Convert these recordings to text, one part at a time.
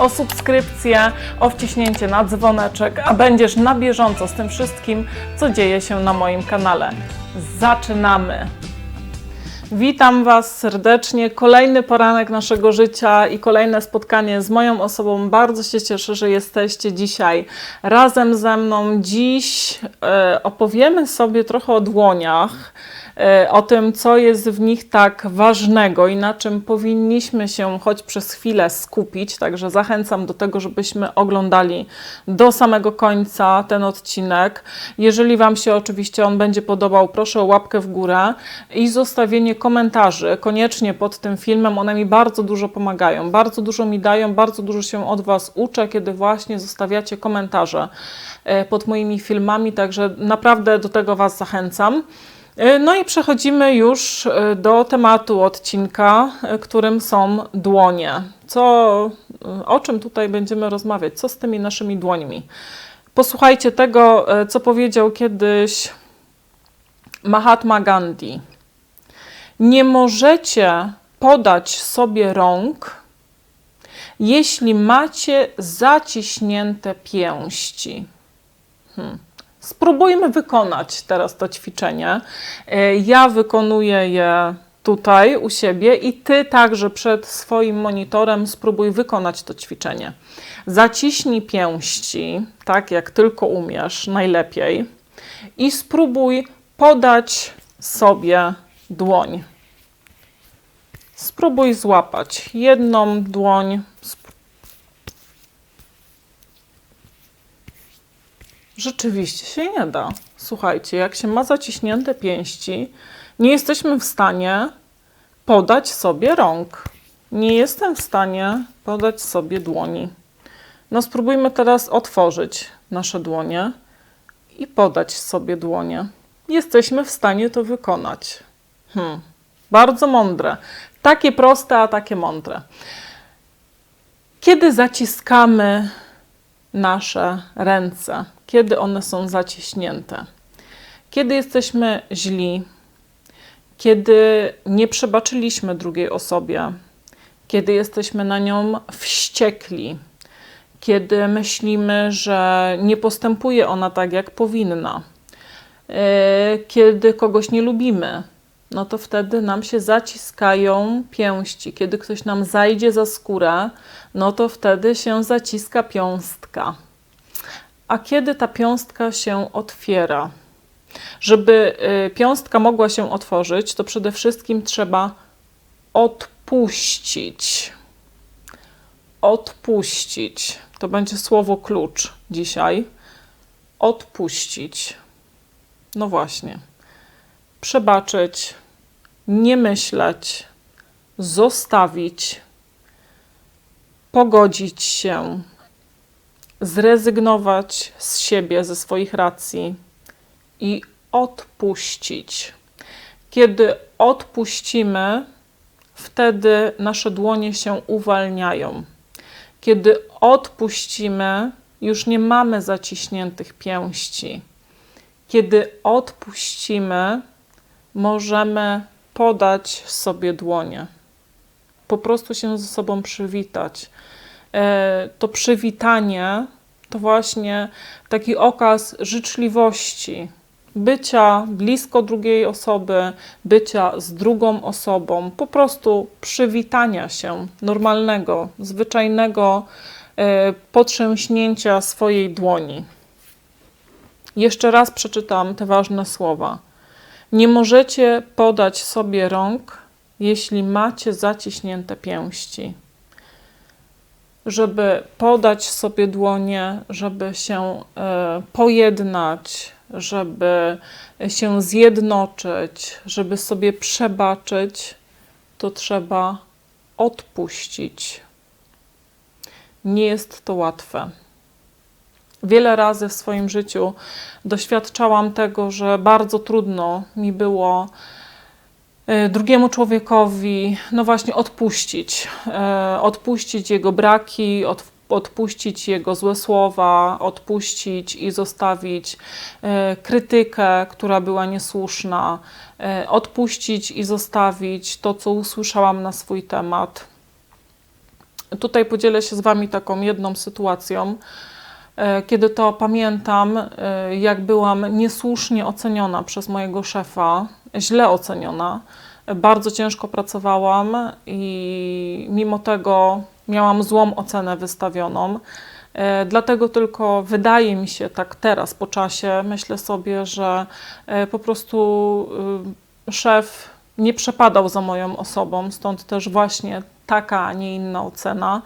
o subskrypcję, o wciśnięcie na dzwoneczek, a będziesz na bieżąco z tym wszystkim, co dzieje się na moim kanale. Zaczynamy! Witam Was serdecznie. Kolejny poranek naszego życia i kolejne spotkanie z moją osobą. Bardzo się cieszę, że jesteście dzisiaj razem ze mną. Dziś e, opowiemy sobie trochę o dłoniach, o tym, co jest w nich tak ważnego i na czym powinniśmy się choć przez chwilę skupić. Także zachęcam do tego, żebyśmy oglądali do samego końca ten odcinek. Jeżeli Wam się oczywiście on będzie podobał, proszę o łapkę w górę i zostawienie komentarzy koniecznie pod tym filmem. One mi bardzo dużo pomagają, bardzo dużo mi dają, bardzo dużo się od Was uczę, kiedy właśnie zostawiacie komentarze e, pod moimi filmami, także naprawdę do tego Was zachęcam. E, No i przechodzimy już e, do tematu odcinka, e, którym są dłonie. Co, o czym tutaj będziemy rozmawiać? Co z tymi naszymi dłońmi? Posłuchajcie tego, co powiedział kiedyś Mahatma Gandhi. Nie możecie podać sobie rąk, jeśli macie zaciśnięte pięści. Hmm. Spróbujmy wykonać teraz to ćwiczenie. E, Ja wykonuję je tutaj u siebie i ty także przed swoim monitorem spróbuj wykonać to ćwiczenie. Zaciśnij pięści, tak jak tylko umiesz, najlepiej, i spróbuj podać sobie dłoń. Spróbuj złapać jedną dłoń. Rzeczywiście się nie da. Słuchajcie, jak się ma zaciśnięte pięści, nie jesteśmy w stanie podać sobie rąk. Nie jestem w stanie podać sobie dłoni. No spróbujmy teraz otworzyć nasze dłonie i podać sobie dłonie. Jesteśmy w stanie to wykonać. Hmm. Bardzo mądre. Takie proste, a takie mądre. Kiedy zaciskamy nasze ręce, kiedy one są zaciśnięte, kiedy jesteśmy źli, kiedy nie przebaczyliśmy drugiej osobie, kiedy jesteśmy na nią wściekli, kiedy myślimy, że nie postępuje ona tak, jak powinna, yy, kiedy kogoś nie lubimy, no to wtedy nam się zaciskają pięści. Kiedy ktoś nam zajdzie za skórę, no to wtedy się zaciska piąstka. A kiedy ta piąstka się otwiera? Żeby y, piąstka mogła się otworzyć, to przede wszystkim trzeba odpuścić. Odpuścić. To będzie słowo klucz dzisiaj. Odpuścić. No właśnie. Przebaczyć, nie myśleć, zostawić, pogodzić się, zrezygnować z siebie, ze swoich racji i odpuścić. Kiedy odpuścimy, wtedy nasze dłonie się uwalniają. Kiedy odpuścimy, już nie mamy zaciśniętych pięści. Kiedy odpuścimy, możemy podać sobie dłonie. Po prostu się ze sobą przywitać. E, To przywitanie to właśnie taki okaz życzliwości, bycia blisko drugiej osoby, bycia z drugą osobą, po prostu przywitania się normalnego, zwyczajnego e, potrzęśnięcia swojej dłoni. Jeszcze raz przeczytam te ważne słowa. Nie możecie podać sobie rąk, jeśli macie zaciśnięte pięści. Żeby podać sobie dłonie, żeby się e, pojednać, żeby się zjednoczyć, żeby sobie przebaczyć, to trzeba odpuścić. Nie jest to łatwe. Wiele razy w swoim życiu doświadczałam tego, że bardzo trudno mi było e, drugiemu człowiekowi, no właśnie, odpuścić. E, Odpuścić jego braki, od, odpuścić jego złe słowa, odpuścić i zostawić e, krytykę, która była niesłuszna, odpuścić i zostawić to, co usłyszałam na swój temat. Tutaj podzielę się z Wami taką jedną sytuacją. E, Kiedy to pamiętam, e, jak byłam niesłusznie oceniona przez mojego szefa, źle oceniona. Bardzo ciężko pracowałam i mimo tego miałam złą ocenę wystawioną. E, Dlatego tylko wydaje mi się, tak teraz po czasie, myślę sobie, że po prostu szef nie przepadał za moją osobą, stąd też właśnie taka, a nie inna ocena.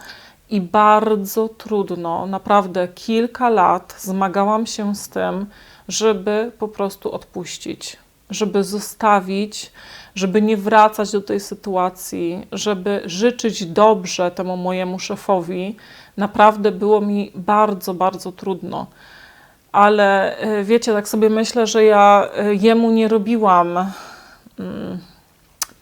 I bardzo trudno, naprawdę kilka lat zmagałam się z tym, żeby po prostu odpuścić, żeby zostawić, żeby nie wracać do tej sytuacji, żeby życzyć dobrze temu mojemu szefowi. Naprawdę było mi bardzo, bardzo trudno. Ale e, wiecie, tak sobie myślę, że ja e, jemu nie robiłam mm,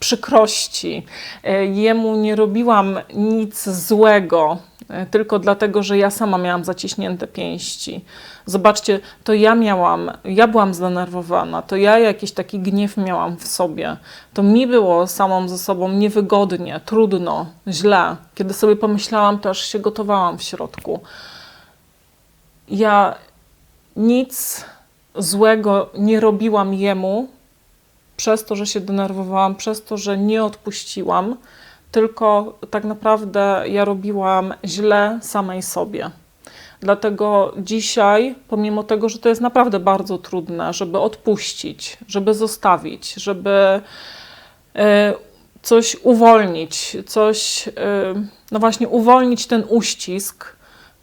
przykrości, e, jemu nie robiłam nic złego, e, tylko dlatego, że ja sama miałam zaciśnięte pięści. Zobaczcie, to ja miałam, ja byłam zdenerwowana, to ja jakiś taki gniew miałam w sobie. To mi było samą ze sobą niewygodnie, trudno, źle. Kiedy sobie pomyślałam, to aż się gotowałam w środku. Ja nic złego nie robiłam jemu, przez to, że się denerwowałam, przez to, że nie odpuściłam, tylko tak naprawdę ja robiłam źle samej sobie. Dlatego dzisiaj, pomimo tego, że to jest naprawdę bardzo trudne, żeby odpuścić, żeby zostawić, żeby e, coś uwolnić, coś, e, no właśnie, uwolnić ten uścisk,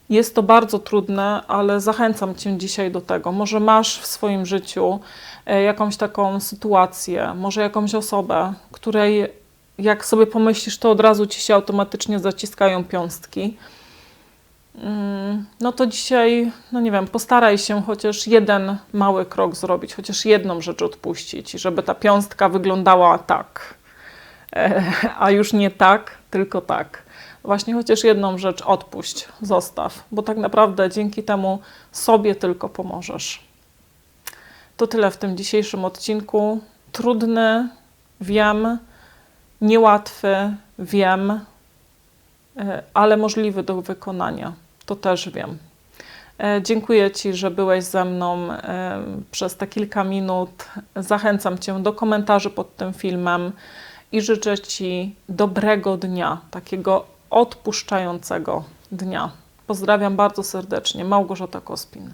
jest to bardzo trudne, ale zachęcam Cię dzisiaj do tego. Może masz w swoim życiu e, jakąś taką sytuację, może jakąś osobę, której jak sobie pomyślisz, to od razu Ci się automatycznie zaciskają piąstki. Mm, No to dzisiaj, no nie wiem, postaraj się chociaż jeden mały krok zrobić, chociaż jedną rzecz odpuścić, żeby ta piąstka wyglądała tak, E, a już nie tak, tylko tak. Właśnie chociaż jedną rzecz odpuść, zostaw, bo tak naprawdę dzięki temu sobie tylko pomożesz. To tyle w tym dzisiejszym odcinku. Trudny, wiem, niełatwy, wiem, e, ale możliwy do wykonania. To też wiem. E, Dziękuję Ci, że byłeś ze mną e, przez te kilka minut. Zachęcam Cię do komentarzy pod tym filmem i życzę Ci dobrego dnia, takiego odpuszczającego dnia. Pozdrawiam bardzo serdecznie. Małgorzata Kospin.